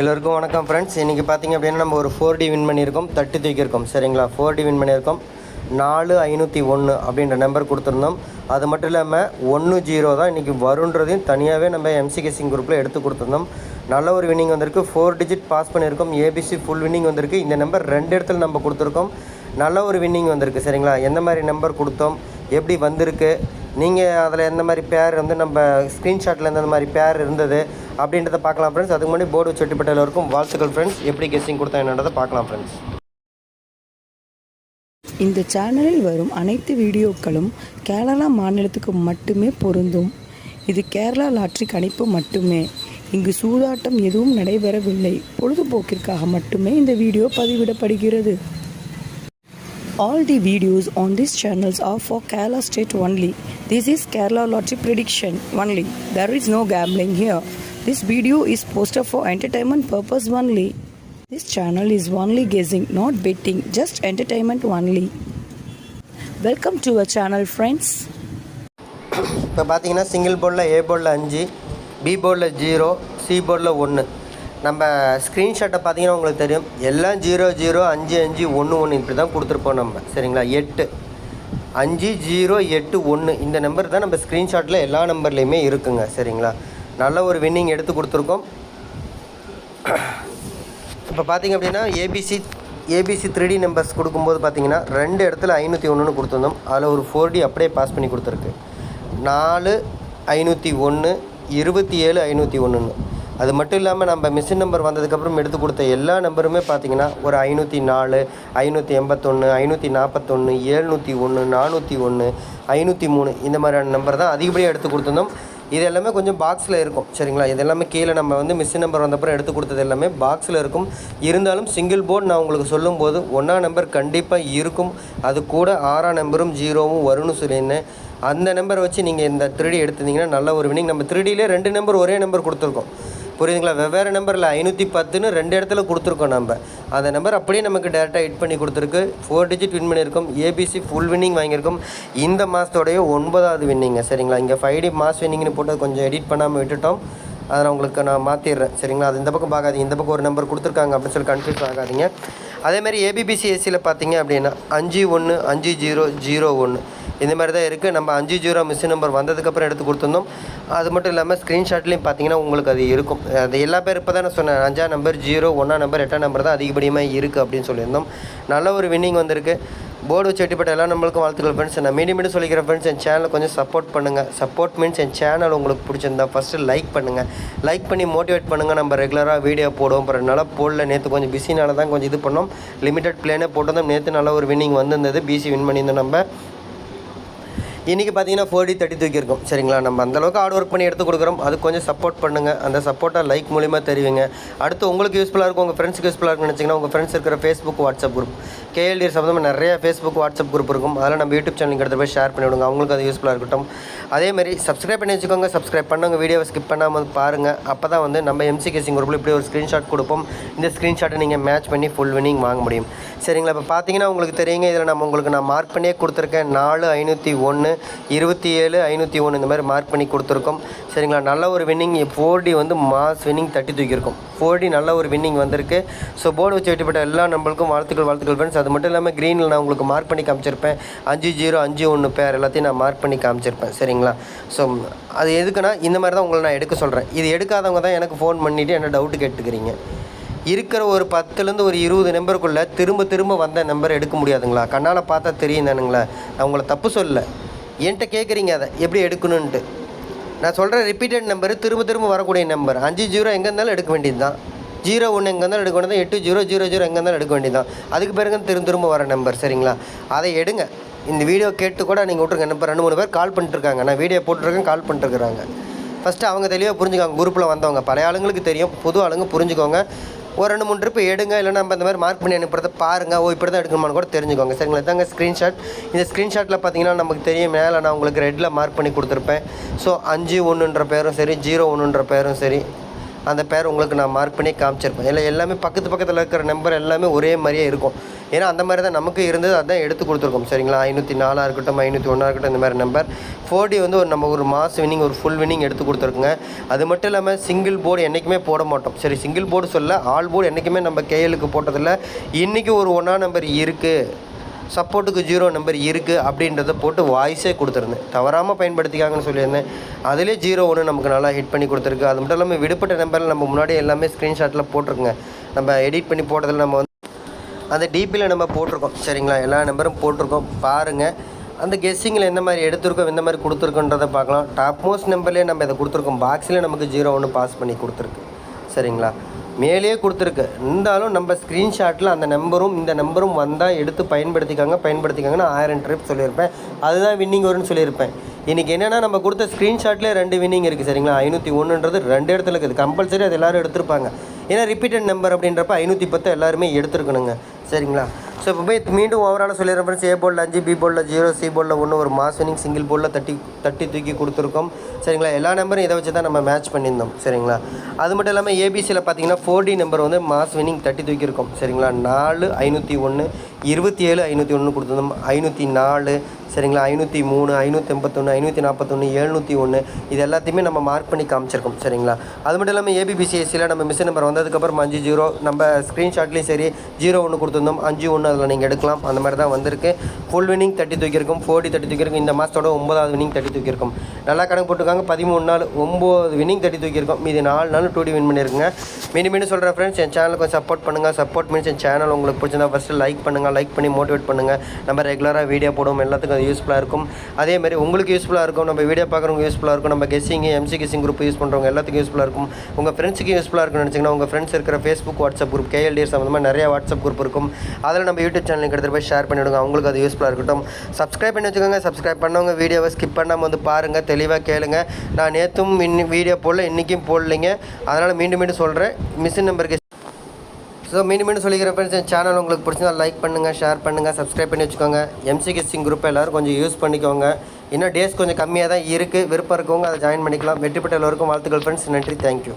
எல்லோருக்கும் வணக்கம் ஃப்ரெண்ட்ஸ் இன்றைக்கி பார்த்திங்க அப்படின்னா நம்ம ஒரு ஃபோர் டி வின் பண்ணியிருக்கோம். தட்டி தூக்கியிருக்கோம். சரிங்களா? ஃபோர் டி வின் பண்ணியிருக்கோம். நாலு ஐநூற்றி ஒன்று அப்படின்ற நம்பர் கொடுத்துருந்தோம். அது மட்டும் இல்லாமல் ஒன்று ஜீரோ தான் இன்றைக்கி வருன்றதையும் தனியாகவே நம்ம எம்சிகேசிங் குரூப்பில் எடுத்து கொடுத்துருந்தோம். நல்ல ஒரு வின்னிங் வந்திருக்கு. ஃபோர் டிஜிட் பாஸ் பண்ணியிருக்கோம். ஏபிசி ஃபுல் வின்னிங் வந்திருக்கு. இந்த நம்பர் ரெண்டு இடத்துல நம்ம கொடுத்துருக்கோம். நல்ல ஒரு வின்னிங் வந்திருக்கு. சரிங்களா? எந்த மாதிரி நம்பர் கொடுத்தோம்? எப்படி வந்திருக்கு? நீங்கள் அதில் எந்த மாதிரி பேர் வந்து நம்ம ஸ்க்ரீன்ஷாட்டில் எந்த மாதிரி பேர் இருந்தது? அப்படின்றத பார்க்கலாம் ஃப்ரெண்ட்ஸ் அதுக்கு முன்னாடி போர்டு வச்சுட்டுப்பட்ட எல்லோருக்கும் வாழ்த்துக்கள் ஃப்ரெண்ட்ஸ் எப்படி கெஸ்டிங் கொடுத்தா என்னன்றதை பார்க்கலாம் ஃப்ரெண்ட்ஸ் இந்த சேனலில் வரும் அனைத்து வீடியோக்களும் கேரளா மாநிலத்துக்கு மட்டுமே பொருந்தும். இது கேரளா லாட்ரி கணிப்பு மட்டுமே. இங்கு சூதாட்டம் எதுவும் நடைபெறவில்லை. பொழுதுபோக்கிற்காக மட்டுமே இந்த வீடியோ பதிவிடப்படுகிறது. All the videos on these channels are for Kerala state only. This is Kerala lottery prediction only. There is no gambling here. This video is posted for entertainment purpose only. This channel is only guessing, not betting, just entertainment only. Welcome to our channel, friends. இப்போ பார்த்தீங்கன்னா single போர்டில் ஏ போர்டில் அஞ்சு B போர்டில் zero C போர்டில் ஒன்று நம்ம ஸ்க்ரீன்ஷாட்டை பார்த்தீங்கன்னா உங்களுக்கு தெரியும். எல்லாம் ஜீரோ ஜீரோ அஞ்சு அஞ்சு ஒன்று ஒன்று இப்படி தான் கொடுத்துருப்போம் நம்ம. சரிங்களா? எட்டு. அஞ்சு ஜீரோ எட்டு ஒன்று இந்த நம்பர் தான் நம்ம ஸ்க்ரீன்ஷாட்டில் எல்லா நம்பர்லேயுமே இருக்குங்க. சரிங்களா? நல்ல ஒரு வின்னிங் எடுத்து கொடுத்துருக்கோம். இப்போ பார்த்திங்க அப்படின்னா ABC ABC three D numbers கொடுக்கும்போது பார்த்தீங்கன்னா ரெண்டு இடத்துல ஐநூற்றி ஒன்றுன்னு கொடுத்துருந்தோம். அதில் ஒரு ஃபோர் டி அப்படியே பாஸ் பண்ணி கொடுத்துருக்கு. நாலு ஐநூற்றி ஒன்று இருபத்தி ஏழு ஐநூற்றி ஒன்றுன்னு அது மட்டும் இல்லாமல் நம்ம மிஷின் நம்பர் வந்ததுக்கப்புறம் எடுத்து கொடுத்த எல்லா நம்பருமே பார்த்திங்கன்னா ஒரு ஐநூற்றி நாலு ஐநூற்றி எண்பத்தொன்று ஐநூற்றி நாற்பத்தொன்று ஏழ்நூற்றி ஒன்று நானூற்றி ஒன்று ஐநூற்றி மூணு இந்த மாதிரியான நம்பர் தான் அதிகப்படியாக எடுத்து கொடுத்துருந்தோம். இது எல்லாமே கொஞ்சம் பாக்ஸில் இருக்கும் சரிங்களா? இது எல்லாமே கீழே நம்ம வந்து மிஷின் நம்பர் வந்தப்பறம் எடுத்து கொடுத்தது எல்லாமே பாக்ஸில் இருக்கும். இருந்தாலும் சிங்கிள் போர்டு நான் உங்களுக்கு சொல்லும்போது ஒன்றா நம்பர் கண்டிப்பாக இருக்கும். அது கூட ஆறாம் நம்பரும் ஜீரோவும் வரும்னு சொல்லியிருந்தேன். அந்த நம்பரை வச்சு நீங்கள் இந்த த்ரீடி எடுத்திருந்தீங்கன்னா நல்ல ஒரு வினிங் நம்ம த்ரீடியிலே ரெண்டு நம்பர் ஒரே நம்பர் கொடுத்துருக்கோம். புரியுதுங்களா? வெவ்வேறு நம்பரில் ஐநூற்றி பத்துன்னு ரெண்டு இடத்துல கொடுத்துருக்கோம் நம்ம. அந்த நம்பர் அப்படியே நமக்கு டேரெக்டாக ஹிட் பண்ணி கொடுத்துருக்கு. ஃபோர் டிஜிட் வின் பண்ணியிருக்கோம். ஏபிசி ஃபுல் வின்னிங் வாங்கியிருக்கோம். இந்த மாதத்தோடைய ஒன்பதாவது வின்னிங்க சரிங்களா? இங்கே ஃபைவ் டி மாஸ் வின்னிங்னு போட்டு கொஞ்சம் எடிட் பண்ணாமல் விட்டுட்டோம். அதை உங்களுக்கு நான் மாற்றிடுறேன் சரிங்களா? அது இந்த பக்கம் பார்க்காதீங்க. இந்த பக்கம் ஒரு நம்பர் கொடுத்துருக்காங்க அப்படின்னு சொல்லி கன்ஃபியூஸ் ஆகாதீங்க. அதேமாதிரி ஏபிபிசி ஏசியில் பார்த்தீங்க அப்படின்னா அஞ்சு ஒன்று அஞ்சு ஜீரோ ஜீரோ ஒன்று இந்த மாதிரி தான் இருக்குது நம்ம அஞ்சு ஜீரோ மிஷின் நம்பர் வந்ததுக்கப்புறம் எடுத்து கொடுத்துருந்தோம் அது மட்டும் இல்லாமல் ஸ்க்ரீன்ஷாட்லேயும் பார்த்தீங்கன்னா உங்களுக்கு அது இருக்கும். அது எல்லா பேர் இப்போ தான் நான் சொன்னேன். அஞ்சா நம்பர் ஜீரோ ஒன்றா நம்பர் எட்டாம் நம்பர் தான் அதிகப்படியமாக இருக்குது அப்படின்னு சொல்லியிருந்தோம். நல்ல ஒரு வின்னிங் வந்திருக்கு. போர்டு வச்சு வெட்டிப்பட்ட எல்லா நம்மளுக்கும் வாழ்த்துக்கள் ஃப்ரெண்ட்ஸ் நான் மீண்டும் மீண்டும் சொல்லிக்கிறேன் ஃப்ரெண்ட்ஸ் என் சேனலை கொஞ்சம் சப்போர்ட் பண்ணுங்கள் சப்போர்ட் மீன்ஸ் என் சேனல் உங்களுக்கு பிடிச்சிருந்தா ஃபஸ்ட்டு லைக் பண்ணுங்கள் லைக் பண்ணி மோட்டிவேட் பண்ணுங்கள் நம்ம ரெகுலராக வீடியோ போடுவோம். அப்புறம் நல்லா போடல. நேற்று கொஞ்சம் பிஸினால தான் கொஞ்சம் இது பண்ணோம். லிமிடெட் பிளேனே போட்டதும் நேற்று நல்ல ஒரு வின்னிங் வந்திருந்தது. பிசி வின் பண்ணியிருந்தோம் நம்ம. இன்றைக்கி பார்த்தீங்கன்னா ஃபோர் டி தேர்ட்டி தூக்கியிருக்கோம். சரிங்களா? நம்ம அந்தளவுக்கு ஹார்ட் ஒர்க் பண்ணி எடுத்து கொடுக்குறோம். அது கொஞ்சம் சப்போர்ட் பண்ணுங்கள் அந்த சப்போர்ட்டை லைக் மூலிமா தெரிவிங்க. அடுத்து உங்களுக்கு யூஸ்ஃபுல்லாக இருக்கும் உங்கள் ஃப்ரெண்ட்ஸுக்கு யூஸ்ஃபுல்லாக இருக்குன்னு நினச்சிங்கன்னா உங்கள் ஃப்ரெண்ட்ஸ் இருக்கிற ஃபேஸ்புக் வாட்ஸ்அப் குரூப் கேஎல்டி சம்மந்தமாக நிறைய ஃபேஸ்புக் வாட்ஸ்அப் குரூப் இருக்கும். அதெல்லாம் நம்ம யூடியூப் சேனலுக்கு எடுத்து போய் ஷேர் பண்ணி விடுங்க. அவங்களுக்கு அது யூஸ்ஃபுல்லாக இருக்கட்டும். அதேமாதிரி சப்ஸ்கிரைப் பண்ணி வச்சுக்கோங்க. சப்ஸ்கிரைப் பண்ணுங்கள் வீடியோவை ஸ்கிப் பண்ணாமல் பாருங்கள் அப்போ தான் வந்து நம்ம எம்சி கேசிங் குரூப்பில் இப்படி ஒரு ஸ்க்ரீன்ஷாட் கொடுப்போம். இந்த ஸ்க்ரீன்ஷாட்டை நீங்கள் மேட்ச் பண்ணி ஃபுல் வினிங் வாங்க முடியும். சரிங்களா? இப்போ பார்த்தீங்கன்னா உங்களுக்கு தெரியுங்க. இதில் நம்ம உங்களுக்கு நான் மார்க் பண்ணியே கொடுத்துருக்கேன். நாலு ஐநூற்றி ஒன்று இருபத்தி ஏழு ஐநூற்றி ஒன்று இந்த மாதிரி மார்க் பண்ணி கொடுத்துருக்கோம். சரிங்களா? நல்ல ஒரு வின்னிங் ஃபோர் டி வந்து மாஸ் வின்னிங் தட்டி தூக்கியிருக்கும். ஃபோர் டி நல்ல ஒரு வின்னிங் வந்திருக்கு. ஸோ போர்டு வச்சு வெட்டிப்பட்ட எல்லா நம்மளுக்கும் வாழ்த்துக்கள் வாழ்த்துக்கள் ஃப்ரெண்ட்ஸ் அது மட்டும் இல்லாமல் க்ரீனில் நான் உங்களுக்கு மார்க் பண்ணி காமிச்சிருப்பேன். அஞ்சு ஜீரோ அஞ்சு ஒன்று பேர் எல்லாத்தையும் நான் மார்க் பண்ணி காமிச்சிருப்பேன். சரிங்களா? ஸோ அது எதுக்குன்னா இந்த மாதிரி தான் உங்களை நான் எடுக்க சொல்கிறேன் இது எடுக்காதவங்க தான் எனக்கு ஃபோன் பண்ணிவிட்டு என்ன டவுட்டு கேட்டுக்கிறீங்க. இருக்கிற ஒரு பத்துலேருந்து ஒரு இருபது நம்பருக்குள்ளே திரும்ப திரும்ப வந்த நம்பர் எடுக்க முடியாதுங்களா? கண்ணால் பார்த்தா தெரியும் தானுங்களா. நான் உங்களை தப்பு சொல்லலை. என்கிட்ட கேட்குறீங்க அதை. எப்படி எடுக்கணுன்ட்டு நான் சொல்கிற ரிப்பீட்டட் நம்பர் திரும்ப திரும்ப வரக்கூடிய நம்பர் அஞ்சு ஜீரோ எங்கே இருந்தாலும் எடுக்க வேண்டியது தான் ஜீரோ ஒன்று எங்கே இருந்தாலும் எடுக்க வேண்டியது எட்டு ஜீரோ ஜீரோ ஜீரோ எங்கே இருந்தாலும் எடுக்க வேண்டியது தான் அதுக்கு பிறகு திரும்ப திரும்ப வர நம்பர் சரிங்களா? அதை எடுங்க. இந்த வீடியோ கேட்டு கூட நீங்கள் விட்ருங்க நம்பர் ரெண்டு மூணு பேர் கால் பண்ணிட்டுருக்காங்க நான் வீடியோ போட்டுருக்கேன் கால் பண்ணிட்டுருக்குறாங்க ஃபஸ்ட்டு அவங்க தெளிவாக புரிஞ்சுக்காங்க குரூப்பில் வந்தவங்க. பழைய ஆளுங்களுக்கு தெரியும். புது ஆளுங்க புரிஞ்சுக்கோங்க ஒரு ரெண்டு மூணு ட்ரிப் எடுங்க. இல்லைன்னா நம்ம இந்த மாதிரி மார்க் பண்ணி அனுப்புறத பாருங்கள் ஓ இப்படி தான் எடுக்கணுமான்னு கூட தெரிஞ்சுக்கோங்க. சரிங்களா? இதாங்க ஸ்க்ரீன்ஷாட் இந்த ஸ்க்ரீன்ஷாட்டில் பார்த்தீங்கன்னா நமக்கு தெரியும். மேலே நான் உங்களுக்கு ரெட்டில் மார்க் பண்ணி கொடுத்துருப்பேன். ஸோ அஞ்சு ஒன்றுன்ற பேரும் சரி ஜீரோ ஒன்றுன்ற பேரும் சரி அந்த பேர் உங்களுக்கு நான் மார்க் பண்ணி காமிச்சிருப்பேன். இல்லை எல்லாமே பக்கத்து பக்கத்தில் இருக்கிற நம்பர் எல்லாமே ஒரே மாதிரியே இருக்கும். ஏன்னா அந்த மாதிரி தான் நமக்கு இருந்தது அதான் எடுத்து கொடுத்துருக்கோம். சரிங்களா? ஐநூற்றி நாலாக இருக்கட்டும் ஐநூற்றி ஒன்றா இருக்கட்டும் இந்த மாதிரி நம்பர் ஃபோர் டி வந்து ஒரு நம்ம ஒரு மாஸ் வின்னிங் ஒரு ஃபுல் வின்னிங் எடுத்து கொடுத்துருக்குங்க. அது மட்டும் இல்லாமல் சிங்கிள் போர்டு என்றைக்குமே போட மாட்டோம். சரி சிங்கிள் போர்டு சொல்ல ஆல் போர்டு என்றைக்குமே நம்ம கேஎலுக்கு போட்டதில்ல. இன்றைக்கி ஒரு ஒன்றா நம்பர் இருக்குது சப்போர்ட்டுக்கு ஜீரோ நம்பர் இருக்குது அப்படின்றத போட்டு வாய்ஸே கொடுத்துருந்தேன். தவறாமல் பயன்படுத்திக்காங்கன்னு சொல்லியிருந்தேன். அதிலே ஜீரோ ஒன்று நமக்கு நல்லா ஹிட் பண்ணி கொடுத்துருக்கு. அது மட்டும் இல்லாமல் விடுபட்ட நம்பரில் நம்ம முன்னாடி எல்லாமே ஸ்க்ரீன்ஷாட்டில் போட்டிருக்குங்க. நம்ம எடிட் பண்ணி போட்டதில் நம்ம வந்து அந்த டிபியில் நம்ம போட்டிருக்கோம். சரிங்களா? எல்லா நம்பரும் போட்டிருக்கோம். பாருங்கள் அந்த கெஸ்ஸிங்கில் எந்த மாதிரி எடுத்திருக்கோம் எந்த மாதிரி கொடுத்துருக்கோன்றதை பார்க்கலாம். டாப் மோஸ்ட் நம்பர்லேயே நம்ம இதை கொடுத்துருக்கோம். பாக்ஸில் நமக்கு ஜீரோ ஒன்று பாஸ் பண்ணி கொடுத்துருக்கு. சரிங்களா? மேலேயே கொடுத்துருக்கு. இருந்தாலும் நம்ம ஸ்க்ரீன்ஷாட்டில் அந்த நம்பரும் இந்த நம்பரும் வந்தால் எடுத்து பயன்படுத்திக்காங்க. பயன்படுத்திக்காங்கன்னு ஆயிரம் ட்ரிப் சொல்லியிருப்பேன். அதுதான் வின்னிங் வரும்னு சொல்லியிருப்பேன். இன்றைக்கி என்னென்னா நம்ம கொடுத்த ஸ்க்ரீன்ஷாட்லேயே ரெண்டு வின்னிங் இருக்குது சரிங்களா? ஐநூற்றி ஒன்றுன்றது ரெண்டு இடத்துல இருக்குது. கம்பல்சரி அது எல்லோரும் எடுத்திருப்பாங்க. ஏன்னா ரிப்பீட்டட் நம்பர் அப்படின்றப்ப ஐநூற்றி பத்து எல்லாருமே எடுத்துருக்கணுங்க. சரிங்களா? ஸோ இப்போ போய் மீண்டும் ஓவராலாக சொல்லிடுறேன் ஃப்ரெண்ட்ஸ் ஏ போலில் அஞ்சு பி போர்டில் ஜீரோ சி போலில் ஒன்று ஒரு மாஸ் வினிங் சிங்கிள் போலில் தட்டி தட்டி தூக்கி கொடுத்துருக்கோம். சரிங்களா? எல்லா நம்பரும் இதை வச்சு தான் நம்ம மேட்ச் பண்ணியிருந்தோம். சரிங்களா? அது மட்டும் இல்லாமல் ஏபிசியில் பார்த்தீங்கன்னா ஃபோர் டி நம்பர் வந்து மாஸ் வினிங் தட்டி தூக்கியிருக்கோம் சரிங்களா? நாலு ஐநூற்றி ஒன்று இருபத்தி ஏழு ஐநூற்றி ஒன்று கொடுத்துருந்தோம். ஐநூற்றி நாலு சரிங்களா? ஐநூற்றி மூணு ஐநூற்றி எண்பத்தொன்று ஐநூற்றி நாற்பத்தொன்று எழுநூற்றி ஒன்று இது எல்லாத்தையுமே நம்ம மார்க் பண்ணி காமிச்சிருக்கோம் சரிங்களா? அது மட்டும் இல்லாமல் ஏபிபிசிஎஸ்சியில் நம்ம மிஷின் நம்பர் வந்ததுக்கப்புறம் அஞ்சு ஜீரோ நம்ம ஸ்க்ரீன்ஷாட்லேயும் சரி ஜீரோ ஒன்று கொடுத்துருந்தோம். அஞ்சு ஒன்று அதில் நீங்கள் எடுக்கலாம். அந்த மாதிரி தான் வந்திருக்கு. ஃபுல் வினிங் தட்டி தூக்கியிருக்கும். ஃபோர்டி தட்டி தூக்கியிருக்கும். இந்த மாதத்தோட ஒன்பதாவது வினிங் தட்டி தூக்கியிருக்கும். நல்லா கணக்கு போட்டுருக்காங்க. பதிமூணு நாள் ஒம்பது வினிங் தட்டி தூக்கியிருக்கோம். மீதி நாலு நாள் டூ டி வின் பண்ணியிருக்குங்க. மீண்டும் மீண்டும் சொல்கிற ஃப்ரெண்ட்ஸ் என் சேனலுக்கு கொஞ்சம் சப்போர்ட் பண்ணுங்கள் சப்போர்ட் மீன்ஸ் என் சேனல் உங்களுக்கு பிடிச்சிருந்தா ஃபஸ்ட்டு லைக் பண்ணுங்கள் லைக் பண்ணி மோட்டிவேட் பண்ணுங்கள் நம்ம ரெகுலராக வீடியோ போடுவோம். எல்லாத்துக்கும் யூஸ்ஃபுல்லாக இருக்கும். அதே மாதிரி உங்களுக்கு யூஸ்ஃபுல்லாக இருக்கும் நம்ம வீடியோ பார்க்குறவங்க யூஸ்ஃபுல்லாக இருக்கும் நம்ம guessing MC guessing group use பண்ணுறவங்க எல்லாத்துக்கும் யூஸ்ஃபுல்லாக இருக்கும். உங்கள் ஃப்ரெண்ட்ஸுக்கு யூஸ்ஃபுல்லாக இருக்கும்னு நினச்சிங்கன்னா உங்கள் ஃப்ரெண்ட்ஸ் இருக்கிற ஃபேஸ்புக் வாட்ஸ்அப் குரூப் கேஎல்டிஆர் சம்மந்தமாக நிறைய வாட்ஸ்அப் குரூப் இருக்கும். அதில் நம்ம யூடியூப் சேனலுக்கு எடுத்துகிட்டு போய் ஷேர் பண்ணிவிடுங்க அவங்களுக்கு அது யூஸ்ஃபுல்லாக இருக்கட்டும். சப்ஸ்கிரைப் பண்ணி வச்சுக்கோங்க. சப்ஸ்கிரைப் பண்ணவங்க வீடியோவை ஸ்கிப் பண்ணாமல் வந்து பாருங்கள் தெளிவாக கேளுங்க. நான் நேற்றும் இன்னும் வீடியோ போடல இன்றைக்கும் போடலைங்க. அதனால் மீண்டும் மீண்டும் சொல்கிறேன் மிஷின் நம்பருக்கு ஸோ மீண்டும் மீண்டும் சொல்லிக்கிறேன் ஃப்ரெண்ட்ஸ் என் சேனல் உங்களுக்கு பிடிச்சிருந்தா லைக் பண்ணுங்கள் ஷேர் பண்ணுங்கள் சப்ஸ்கிரைப் பண்ணி வச்சுக்கோங்க. எம்சி கிஸ்டிங் குரூப் எல்லோரும் கொஞ்சம் யூஸ் பண்ணிக்கோங்க. இன்னும் டேஸ் கொஞ்சம் கம்மியாக தான் இருக்குது விருப்பம் இருக்கவங்க அதை ஜாயின் பண்ணிக்கலாம். வெற்றி பெற்ற எல்லோருக்கும் வாழ்த்துக்கள் ஃப்ரெண்ட்ஸ் நன்றி. தேங்க்யூ